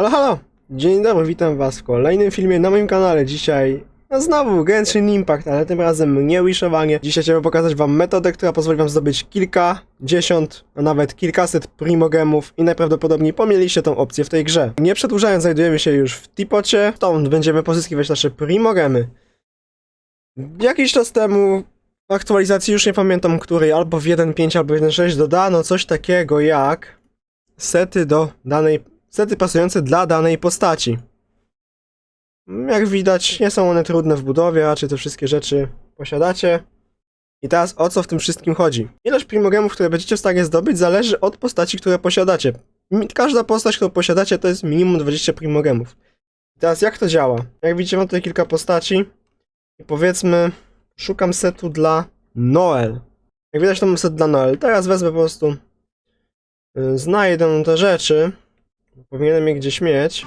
Halo, halo! Dzień dobry, witam was w kolejnym filmie na moim kanale. Dzisiaj no znowu Genshin Impact, ale tym razem nie wishowanie. Dzisiaj chciałbym pokazać wam metodę, która pozwoli wam zdobyć kilka, dziesiąt, a nawet kilkaset primogemów i najprawdopodobniej pomieliście tą opcję w tej grze. Nie przedłużając, znajdujemy się już w Tipocie, stąd będziemy pozyskiwać nasze primogemy. Jakiś czas temu w aktualizacji, już nie pamiętam której, albo w 1.5, albo 1.6 dodano coś takiego jak sety do danej, sety pasujące dla danej postaci. Jak widać, nie są one trudne w budowie, raczej te wszystkie rzeczy posiadacie. I teraz o co w tym wszystkim chodzi? Ilość primogemów, które będziecie w stanie zdobyć, zależy od postaci, które posiadacie. Każda postać, którą posiadacie, to jest minimum 20 primogemów. I teraz jak to działa? Jak widzicie, mam tutaj kilka postaci. I powiedzmy, szukam setu dla Noel. Jak widać, to mam set dla Noel. Teraz wezmę po prostu y, znajdę te rzeczy. Powinienem je gdzieś mieć.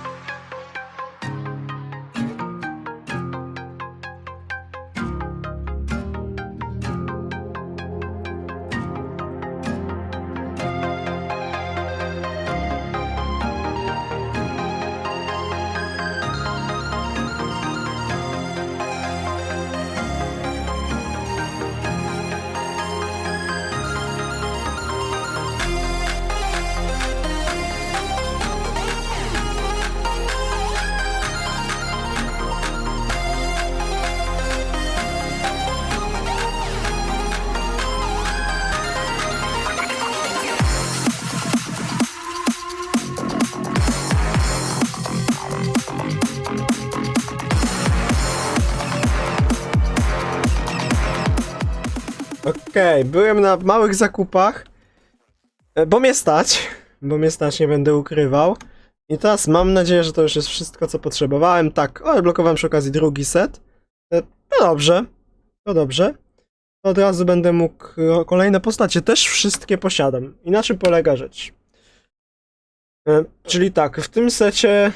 Okej, byłem na małych zakupach, e, bo mnie stać, bo mnie stać, nie będę ukrywał. I teraz mam nadzieję, że to już jest wszystko, co potrzebowałem. Tak, odblokowałem przy okazji drugi set. No dobrze, to dobrze. Od razu będę mógł kolejne postacie, też wszystkie posiadam. I na czym polega rzecz? E, Czyli tak, w tym secie,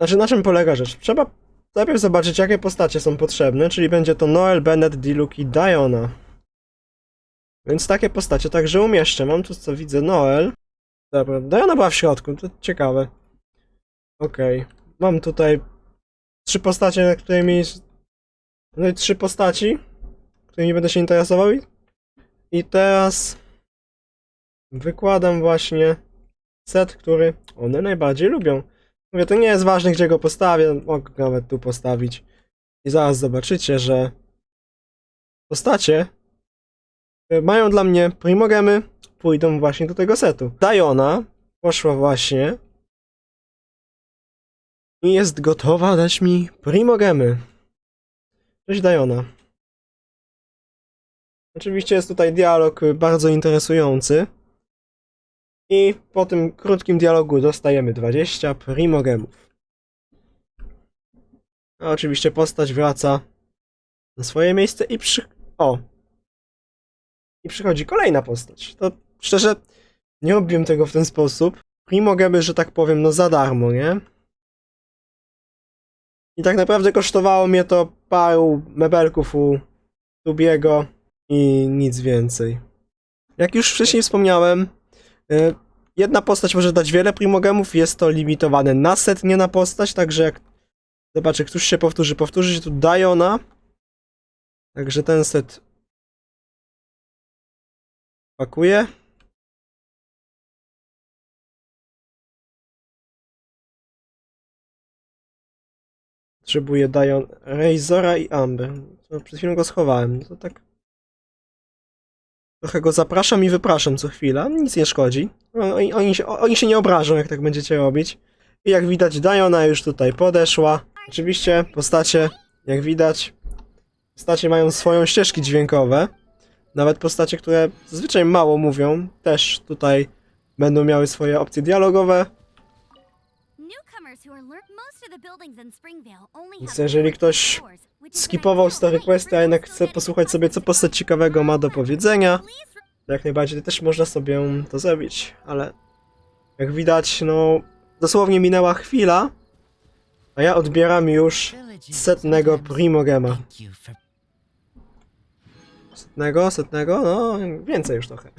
znaczy na czym polega rzecz? Trzeba najpierw zobaczyć, jakie postacie są potrzebne, czyli będzie to Noel, Bennett, Diluc i Diona. Więc takie postacie także umieszczę. Mam tu co widzę Noel. Dobra, Diana była w środku, to ciekawe. Okej. Mam tutaj trzy postacie, na którymi. Tutaj trzy postaci, którymi będę się interesował. i- I teraz wykładam właśnie set, który one najbardziej lubią. Mówię, to nie jest ważne, gdzie go postawię. Mogę nawet tu postawić. I zaraz zobaczycie, że postacie mają dla mnie primogemy, pójdą właśnie do tego setu. Diona poszła właśnie i jest gotowa dać mi primogemy. Cześć Diona. Oczywiście jest tutaj dialog bardzo interesujący. I po tym krótkim dialogu dostajemy 20 primogemów. A oczywiście postać wraca na swoje miejsce i przy... O, i przychodzi kolejna postać. To szczerze, nie robiłem tego w ten sposób. Primogemy, że tak powiem, no za darmo, nie? I tak naprawdę kosztowało mnie to paru mebelków u Tubiego i nic więcej. Jak już wcześniej wspomniałem, y, jedna postać może dać wiele primogemów, jest to limitowane na set, nie na postać, także jak zobaczę, któż się powtórzy, powtórzy się tu Diona. Także ten set Pakuję. Potrzebuję Dion Razora i Amber. To przed chwilą go schowałem. No To tak. Trochę go zapraszam i wypraszam co chwila. Nic nie szkodzi. No, Oni, oni, się, oni się nie obrażą, jak tak będziecie robić. I jak widać, Diona już tutaj podeszła. Oczywiście postacie, jak widać, postacie mają swoją ścieżki dźwiękowe. Nawet postacie, które zazwyczaj mało mówią, też tutaj będą miały swoje opcje dialogowe. Więc jeżeli ktoś Skipował don't questy, a jednak chce posłuchać sobie, co postać ciekawego ma do powiedzenia. To jak najbardziej też można sobie to zrobić, ale jak widać, no dosłownie minęła chwila, a ja odbieram już setnego primogema. Setnego, setnego, no więcej już trochę.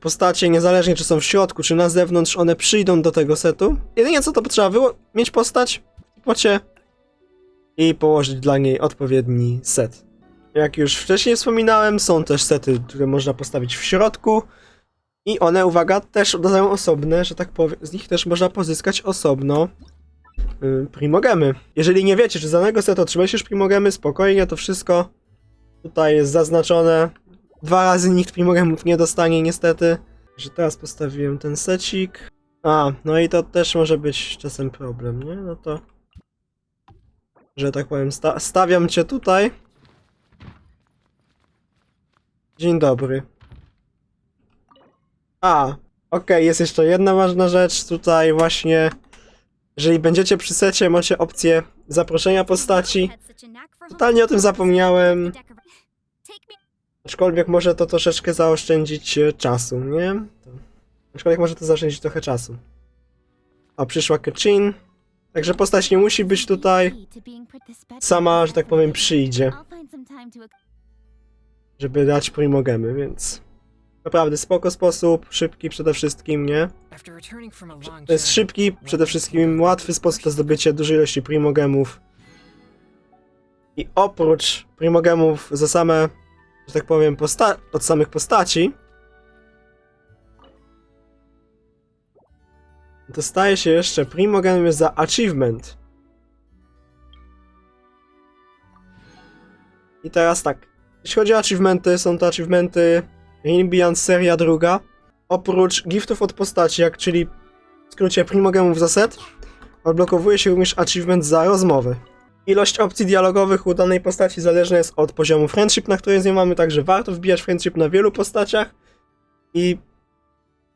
postacie, niezależnie czy są w środku, czy na zewnątrz, one przyjdą do tego setu. Jedynie co to trzeba wyło- mieć postać w pocie i położyć dla niej odpowiedni set. Jak już wcześniej wspominałem, są też sety, które można postawić w środku. I one, uwaga, też dodają osobne, że tak powiem, z nich też można pozyskać osobno y, primogemy. Jeżeli nie wiecie, czy z danego setu otrzymaliście już primogemy, spokojnie, to wszystko tutaj jest zaznaczone. Dwa razy nikt primogemów nie dostanie, niestety. Że teraz postawiłem ten secik. A, no i to też może być czasem problem, nie? No to... Że tak powiem, sta stawiam cię tutaj. Dzień dobry. A, okej, jest jeszcze jedna ważna rzecz tutaj właśnie. Jeżeli będziecie przy secie, macie opcję zaproszenia postaci. Totalnie o tym zapomniałem. Aczkolwiek może to troszeczkę zaoszczędzić e, czasu, nie? Aczkolwiek może to zaoszczędzić trochę czasu. O, przyszła Kachin. Także postać nie musi być tutaj. Sama, że tak powiem, przyjdzie, żeby dać primogemy, więc... Naprawdę spoko sposób, szybki przede wszystkim, nie? To jest szybki, przede wszystkim łatwy sposób na zdobycie dużej ilości primogemów. I oprócz primogemów za same, że tak powiem, od samych postaci, dostaje się jeszcze primogemy za achievement. I teraz tak, jeśli chodzi o achievementy, są to achievementy Rimbian seria druga. Oprócz giftów od postaci, jak czyli w skrócie primogemów za set, odblokowuje się również achievement za rozmowy. Ilość opcji dialogowych u danej postaci zależna jest od poziomu friendship, na którym z nią mamy, także warto wbijać friendship na wielu postaciach i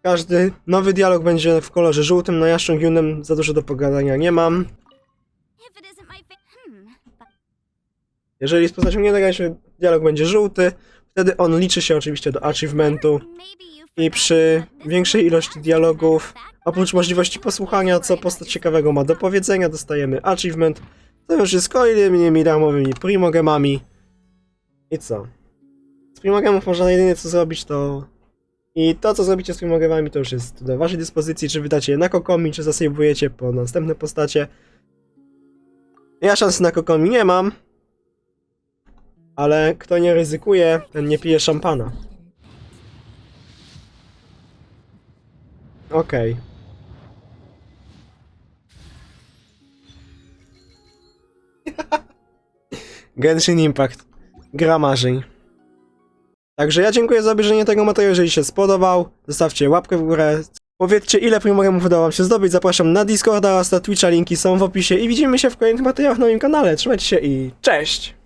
każdy nowy dialog będzie w kolorze żółtym, na Jaszczą Yunem za dużo do pogadania nie mam. hmm. Jeżeli z postacią nie nagra się, dialog będzie żółty, wtedy on liczy się oczywiście do achievementu. I przy większej ilości dialogów, oprócz możliwości posłuchania, co postać ciekawego ma do powiedzenia, dostajemy achievement. To już jest kolejnymi darmowymi primogemami. I co? Z primogemów można jedynie co zrobić to... I to co zrobicie z primogemami to już jest do waszej dyspozycji, czy wydacie je na kokomi, czy zasejwujecie po następne postacie. Ja szansy na kokomi nie mam. Ale kto nie ryzykuje, ten nie pije szampana. Okej. Genshin Impact. Gra marzeń. Także ja dziękuję za obejrzenie tego materiału, jeżeli się spodobał. Zostawcie łapkę w górę. Powiedzcie ile primogemów udało wam się zdobyć. Zapraszam na Discorda oraz na Twitcha, linki są w opisie i widzimy się w kolejnych materiałach na moim kanale. Trzymajcie się i cześć!